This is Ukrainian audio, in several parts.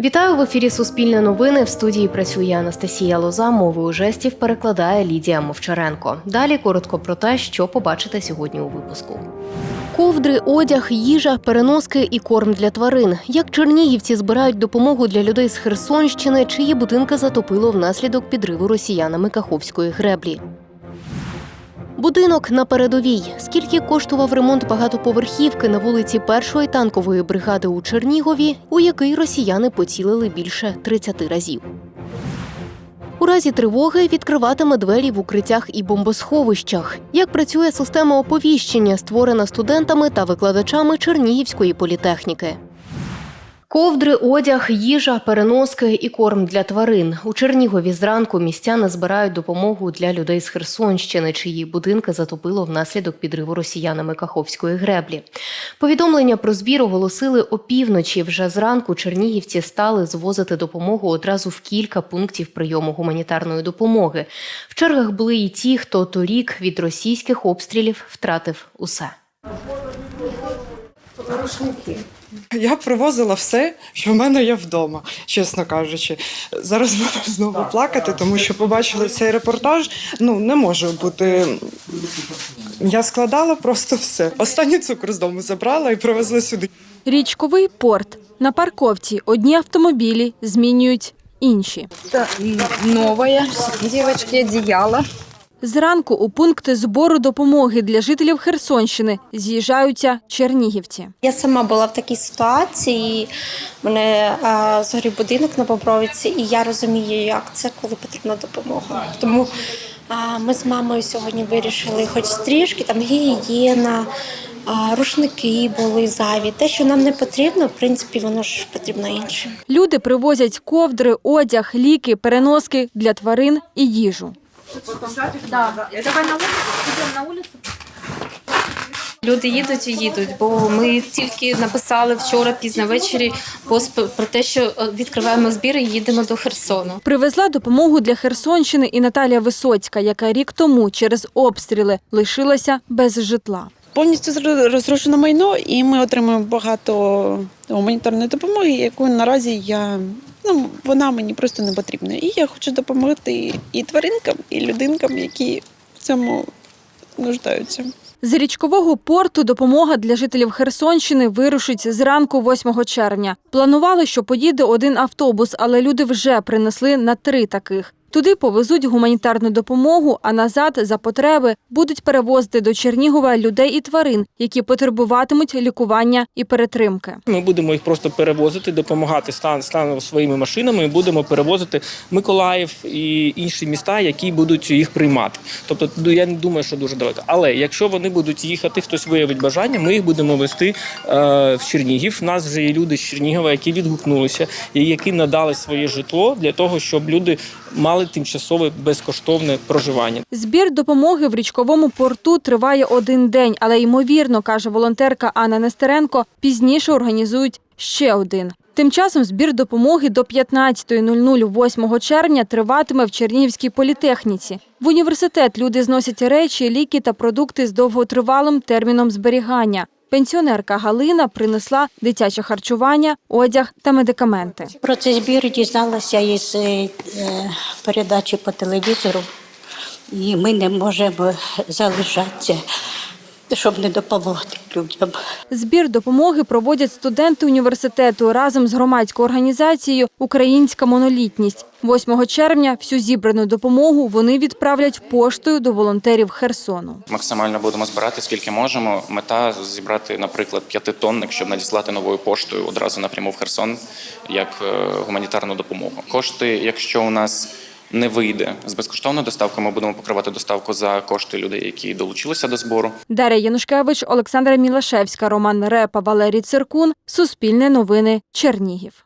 Вітаю в ефірі Суспільне новини. В студії працює Анастасія Лоза. Мовою жестів перекладає Лідія Мовчаренко. Далі коротко про те, що побачите сьогодні у випуску. Ковдри, одяг, їжа, переноски і корм для тварин. Як чернігівці збирають допомогу для людей з Херсонщини, чиї будинки затопило внаслідок підриву росіянами Каховської греблі. Будинок на передовій. Скільки коштував ремонт багатоповерхівки на вулиці першої танкової бригади у Чернігові, у який росіяни поцілили більше 30 разів. У разі тривоги відкриватиме двері в укриттях і бомбосховищах. Як працює система оповіщення, створена студентами та викладачами Чернігівської політехніки. Ковдри, одяг, їжа, переноски і корм для тварин. У Чернігові зранку містяни збирають допомогу для людей з Херсонщини, чиї будинки затопило внаслідок підриву росіянами Каховської греблі. Повідомлення про збір оголосили опівночі. Вже зранку чернігівці стали звозити допомогу одразу в кілька пунктів прийому гуманітарної допомоги. В чергах були і ті, хто торік від російських обстрілів втратив усе. Я привозила все, що в мене є вдома, чесно кажучи. Зараз буду знову плакати, тому що побачили цей репортаж. Ну не може бути. Я складала просто все. Останній цукор з дому забрала і привезла сюди. Річковий порт. На парковці одні автомобілі змінюють інші. Это новое, девочки, одеяло. Зранку у пункти збору допомоги для жителів Херсонщини з'їжджаються чернігівці. Я сама була в такій ситуації. Мене згорів будинок на Бобровиці, і я розумію, як це, коли потрібна допомога. Тому ми з мамою сьогодні вирішили, хоч трішки там гігієна, рушники були зайві. Те, що нам не потрібно, в принципі, воно ж потрібно іншим. Люди привозять ковдри, одяг, ліки, переноски для тварин і їжу. Люди їдуть і їдуть, бо ми тільки написали вчора пізно ввечері пост про те, що е, відкриваємо збір і їдемо до Херсону. Привезла допомогу для Херсонщини і Наталія Висоцька, яка рік тому через обстріли лишилася без житла. Повністю розрушено майно, і ми отримуємо багато гуманітарної допомоги, яку наразі я ну вона мені просто не потрібна. І я хочу допомогти і тваринкам, і людинкам, які в цьому нуждаються. З річкового порту допомога для жителів Херсонщини вирушить зранку 8 червня. Планували, що поїде один автобус, але люди вже принесли на три таких. Туди повезуть гуманітарну допомогу, а назад за потреби будуть перевозити до Чернігова людей і тварин, які потребуватимуть лікування і перетримки. Ми будемо їх просто перевозити, допомагати стан станом своїми машинами. і Будемо перевозити Миколаїв і інші міста, які будуть їх приймати. Тобто, ну, я не думаю, що дуже далеко. Але якщо вони будуть їхати, хтось виявить бажання, ми їх будемо вести е, в Чернігів. У нас вже є люди з Чернігова, які відгукнулися і які надали своє житло для того, щоб люди мали тимчасове безкоштовне проживання. Збір допомоги в річковому порту триває один день, але ймовірно, каже волонтерка Анна Нестеренко, пізніше організують ще один. Тим часом збір допомоги до 15.00 8 червня триватиме в Чернігівській політехніці. В університет люди зносять речі, ліки та продукти з довготривалим терміном зберігання. Пенсіонерка Галина принесла дитяче харчування, одяг та медикаменти. Про цей збір дізналася із е, е, передачі по телевізору, і ми не можемо залишатися, щоб не допомогти людям. Збір допомоги проводять студенти університету разом з громадською організацією Українська монолітність. 8 червня всю зібрану допомогу вони відправлять поштою до волонтерів Херсону. Максимально будемо збирати скільки можемо. Мета зібрати, наприклад, п'ятитонник, щоб надіслати новою поштою одразу напряму в Херсон як е, гуманітарну допомогу. Кошти, якщо у нас не вийде з безкоштовною доставкою, ми будемо покривати доставку за кошти людей, які долучилися до збору. Дар'я Янушкевич, Олександра Мілашевська, Роман Репа, Валерій Циркун. Суспільне новини. Чернігів.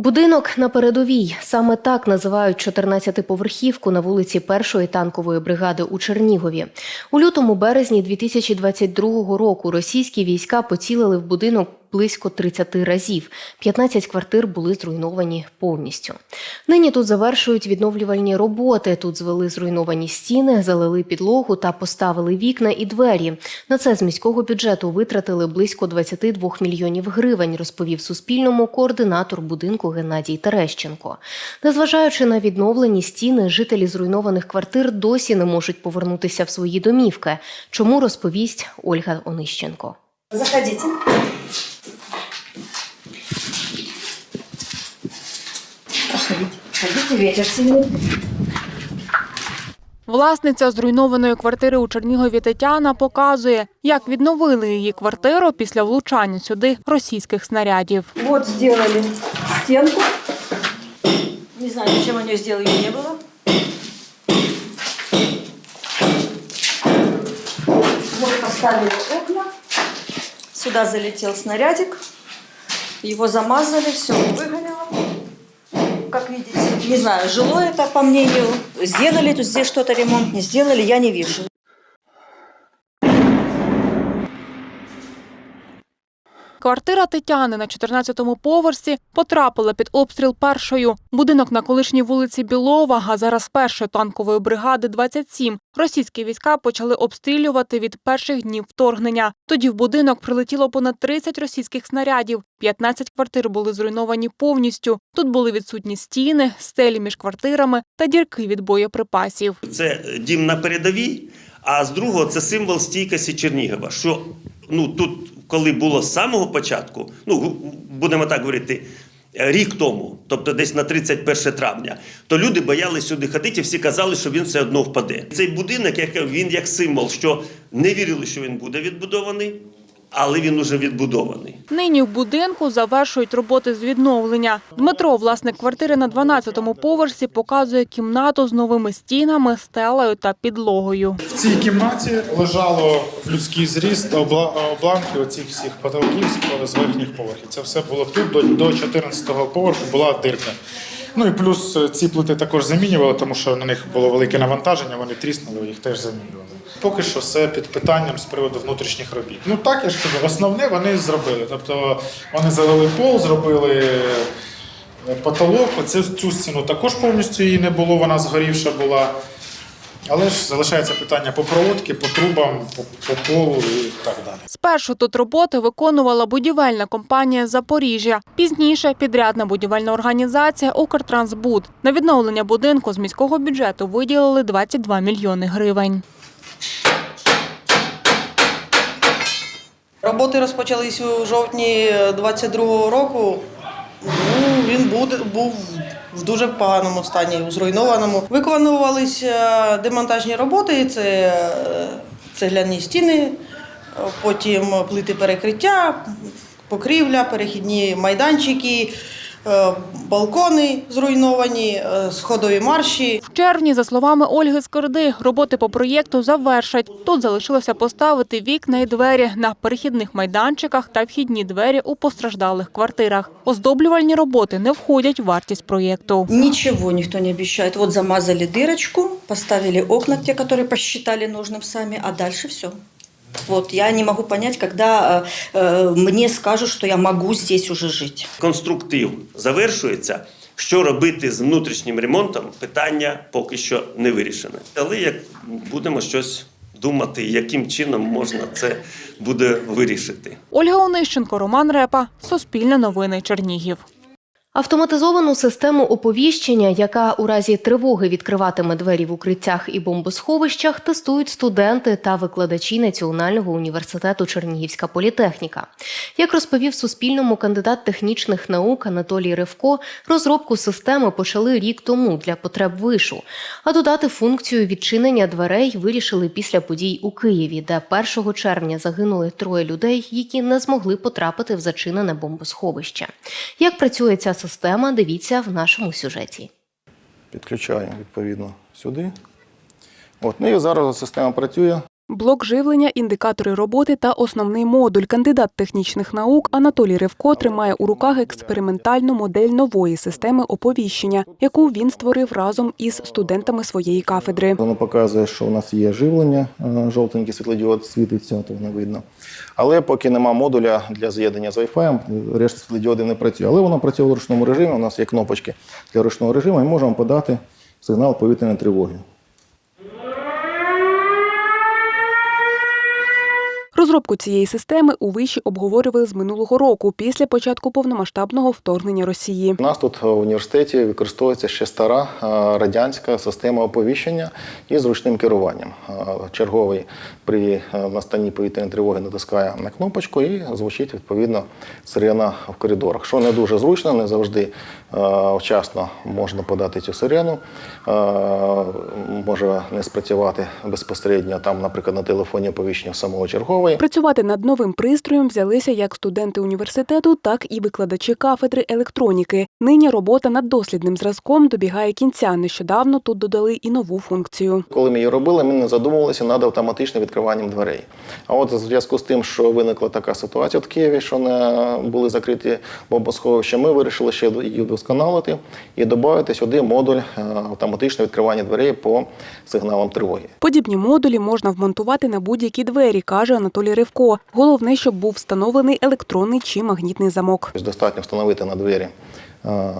Будинок на передовій саме так називають 14-поверхівку на вулиці першої танкової бригади у Чернігові. У лютому березні 2022 року російські війська поцілили в будинок близько 30 разів. 15 квартир були зруйновані повністю. Нині тут завершують відновлювальні роботи. Тут звели зруйновані стіни, залили підлогу та поставили вікна і двері. На це з міського бюджету витратили близько 22 мільйонів гривень, розповів Суспільному координатор будинку Геннадій Терещенко. Незважаючи на відновлені стіни, жителі зруйнованих квартир досі не можуть повернутися в свої домівки. Чому розповість Ольга Онищенко. Заходите. Ходите, ветер. Власниця зруйнованої квартири у Чернігові Тетяна показує, як відновили її квартиру після влучання сюди російських снарядів. Вот сделали стенку. Не знаю, зачем они ее сделали, ее не было. Вот поставили окна. Сюда залетел снарядик. Его замазали, все выгорело. Как видите, не знаю, жилое это, по мнению, сделали тут здесь что-то ремонт, не сделали, я не вижу. Квартира Тетяни на 14-му поверсі потрапила під обстріл першою. Будинок на колишній вулиці Білова, а зараз першої танкової бригади 27. Російські війська почали обстрілювати від перших днів вторгнення. Тоді в будинок прилетіло понад 30 російських снарядів. 15 квартир були зруйновані повністю. Тут були відсутні стіни, стелі між квартирами та дірки від боєприпасів. Це дім на передовій, а з другого це символ стійкості Чернігова. Що ну тут, коли було з самого початку, ну будемо так говорити. Рік тому, тобто десь на 31 травня, то люди боялися сюди ходити, всі казали, що він все одно впаде. Цей будинок, як він як символ, що не вірили, що він буде відбудований, але він уже відбудований. Нині в будинку завершують роботи з відновлення. Дмитро, власник квартири на 12-му поверсі, показує кімнату з новими стінами, стелею та підлогою. В цій кімнаті лежало в людський зріст обла- обламки оцих всіх потолків з- верхніх поверхів. Це все було тут до, до 14-го поверху була дирка. Ну і плюс е, ці плити також замінювали, тому що на них було велике навантаження, вони тріснули, їх теж замінювали. Поки що все під питанням з приводу внутрішніх робіт. Ну так я ж кажу, основне вони зробили. Тобто вони залили пол, зробили е, потолок. Оцю цю стіну також повністю її не було, вона згорівша була. Але ж залишається питання по проводці, по трубам, по, по полу і так далі. Спершу тут роботи виконувала будівельна компанія Запоріжжя. Пізніше підрядна будівельна організація Укртрансбуд. На відновлення будинку з міського бюджету виділили 22 мільйони гривень. Роботи розпочались у жовтні 22-го року. Ну, він був в дуже поганому стані, у зруйнованому. Виконувалися демонтажні роботи, це е, цегляні стіни, е, потім плити перекриття, покрівля, перехідні майданчики, е, балкони зруйновані, е, сходові марші. В червні, за словами Ольги Скорди, роботи по проєкту завершать. Тут залишилося поставити вікна і двері на перехідних майданчиках та вхідні двері у постраждалих квартирах. Оздоблювальні роботи не входять в вартість проєкту. Ничего никто не обещает. Вот замазали дырочку, поставили окна, те, которые посчитали нужным сами, а дальше все. Вот, я не могу понять, когда э, э, мне скажут, что я могу здесь уже жить. конструктив завершується. Що робити з внутрішнім ремонтом, питання поки що не вирішене. Але як будемо щось думати, яким чином можна це буде вирішити. Ольга Онищенко, Роман Репа, Суспільне новини Чернігів. Автоматизовану систему оповіщення, яка у разі тривоги відкриватиме двері в укриттях і бомбосховищах, тестують студенти та викладачі Національного університету Чернігівська політехніка. Як розповів Суспільному кандидат технічних наук Анатолій Ревко, розробку системи почали рік тому для потреб вишу. А додати функцію відчинення дверей вирішили після подій у Києві, де 1 червня загинули троє людей, які не змогли потрапити в зачинене бомбосховище. Як працює ця система, дивіться в нашому сюжеті. Підключаємо відповідно сюди. От, ну і зараз система працює. Блок живлення, індикатори роботи та основний модуль. Кандидат технічних наук Анатолій Ревко тримає у руках експериментальну модель нової системи оповіщення, яку він створив разом із студентами своєї кафедри. Воно показує, що у нас є живлення, е, жовтенький світлодіод світиться, то не видно. Але поки нема модуля для з'єднання з Wi-Fi, решта світлодіодів не працює. Але воно працює в ручному режимі. У нас є кнопочки для ручного режиму, і можемо подати сигнал повітряної тривоги. Розробку цієї системи у виші обговорювали з минулого року після початку повномасштабного вторгнення Росії. У нас тут в університеті використовується ще стара е, радянська система оповіщення із ручним керуванням. Е, Черговий при е, настанні повітряної тривоги натискає на кнопочку і звучить відповідно сирена в коридорах. Що не дуже зручно, не завжди е, вчасно можна подати цю сирену. Е, Може не спрацювати безпосередньо там, наприклад, на телефоні оповіщення самого чергової. Працювати над новим пристроєм взялися як студенти університету, так і викладачі кафедри електроніки. Нині робота над дослідним зразком добігає кінця. Нещодавно тут додали і нову функцію. Коли ми її робили, ми не задумувалися над автоматичним відкриванням дверей. А от в зв'язку з тим, що виникла така ситуація в Києві, що не були закриті бомбосховища, ми вирішили ще її вдосконалити і додати сюди модуль е, автоматичного відкривання дверей по сигналам тривоги. Подібні модулі можна вмонтувати на будь-які двері, каже Анатолій Ривко. Головне, щоб був встановлений електронний чи магнітний замок. Тобто Достатньо встановити на двері е,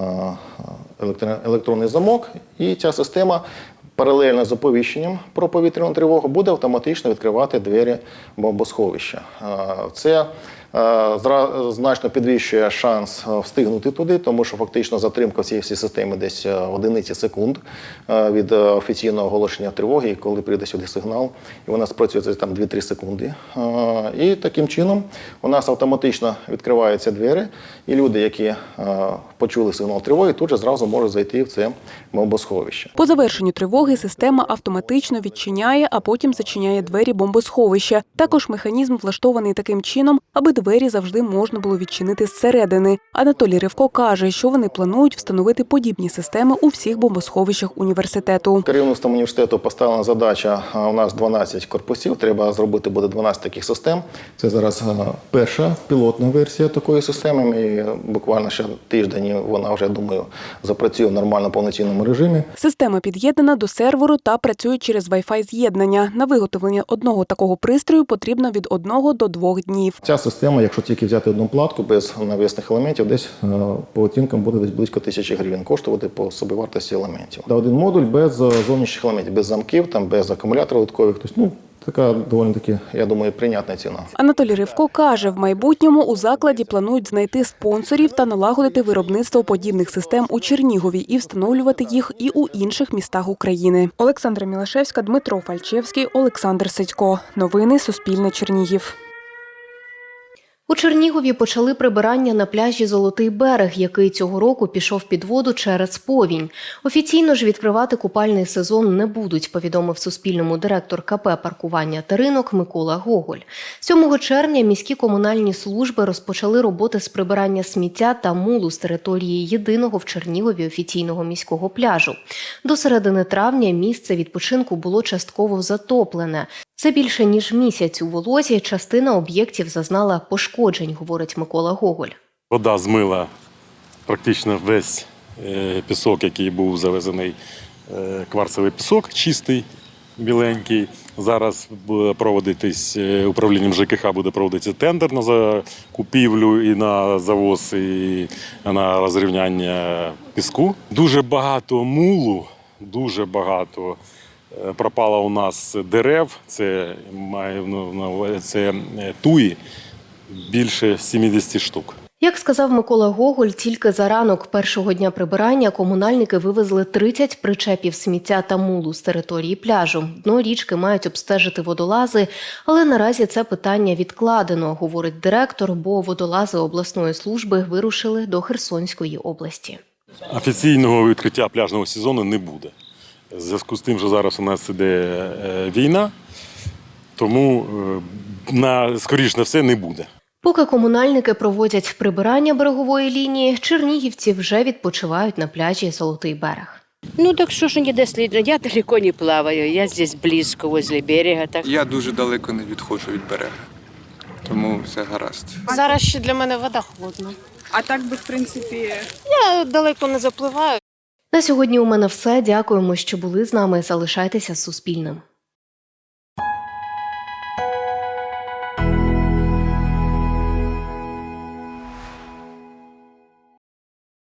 електронний замок, і ця система. Паралельно з оповіщенням про повітряну тривогу буде автоматично відкривати двері бомбосховища. Е, Це значно підвищує шанс е, встигнути туди, тому що фактично затримка всієї всієї системи десь е, одиниці секунд е, від е, офіційного оголошення тривоги, коли прийде сюди сигнал, і вона спрацює там 2-3 секунди. Е, І таким чином у нас автоматично відкриваються двері, і люди, які е, почули сигнал тривоги, тут же зразу можуть зайти в це бомбосховище. По завершенню тривоги система автоматично відчиняє, а потім зачиняє двері бомбосховища. Також механізм влаштований таким чином, аби двері завжди можна було відчинити зсередини. Анатолій Ривко каже, що вони планують встановити подібні системи у всіх бомбосховищах університету. Керівництвом університету поставлена задача. У нас 12 корпусів. Треба зробити буде 12 таких систем. Це зараз перша пілотна версія такої системи. Ми буквально ще тиждень вона вже думаю запрацює в нормально повноцінному режимі. Система під'єднана до серверу та працює через Wi-Fi з'єднання. На виготовлення одного такого пристрою потрібно від одного до двох днів. Ця система, якщо тільки взяти одну платку без навісних елементів, десь е, по оцінкам буде десь близько тисячі гривень коштувати по собівартості елементів. Та один модуль без е, зовнішніх елементів, без замків, там без акумуляторів додаткових. Тобто, ну така доволі таки, я думаю, прийнятна ціна. Анатолій Ривко каже, в майбутньому у закладі планують знайти спонсорів та налагодити виробництво подібних систем у Чернігові і встановлювати їх і у інших містах України. Олександра Мілашевська, Дмитро Фальчевський, Олександр Сидько. Новини Суспільне Чернігів. У Чернігові почали прибирання на пляжі Золотий берег, який цього року пішов під воду через повінь. Офіційно ж відкривати купальний сезон не будуть, повідомив Суспільному директор КП паркування та ринок Микола Гоголь. 7 червня міські комунальні служби розпочали роботи з прибирання сміття та мулу з території єдиного в Чернігові офіційного міського пляжу. До середини травня місце відпочинку було частково затоплене. Це більше ніж місяць у волозі. Частина об'єктів зазнала пошкоджень, говорить Микола Гоголь. Вода змила практично весь е, пісок, який був завезений, е, кварцевий пісок чистий, біленький. Зараз буде проводитись е, управлінням ЖКХ буде проводитися тендер на закупівлю і на завоз, і на розрівняння піску. Дуже багато мулу, дуже багато. Е, Пропало у нас дерев, це має ну, це е, туї більше 70 штук. Як сказав Микола Гоголь, тільки за ранок першого дня прибирання комунальники вивезли 30 причепів сміття та мулу з території пляжу. Дно річки мають обстежити водолази, але наразі це питання відкладено, говорить директор, бо водолази обласної служби вирушили до Херсонської області. Офіційного відкриття пляжного сезону не буде. В зв'язку з тим, що зараз у нас іде е, війна, тому е, на скоріш на все не буде. Поки комунальники проводять прибирання берегової лінії, чернігівці вже відпочивають на пляжі Золотий берег. Ну так що ж ніде слід. Я далеко не плаваю, я здесь близько, возле берега. Так. Я дуже далеко не відходжу від берега, тому все гаразд. Зараз ще для мене вода холодна. А так би, в принципі, Я далеко не запливаю. На сьогодні у мене все. Дякуємо, що були з нами. Залишайтеся Суспільним.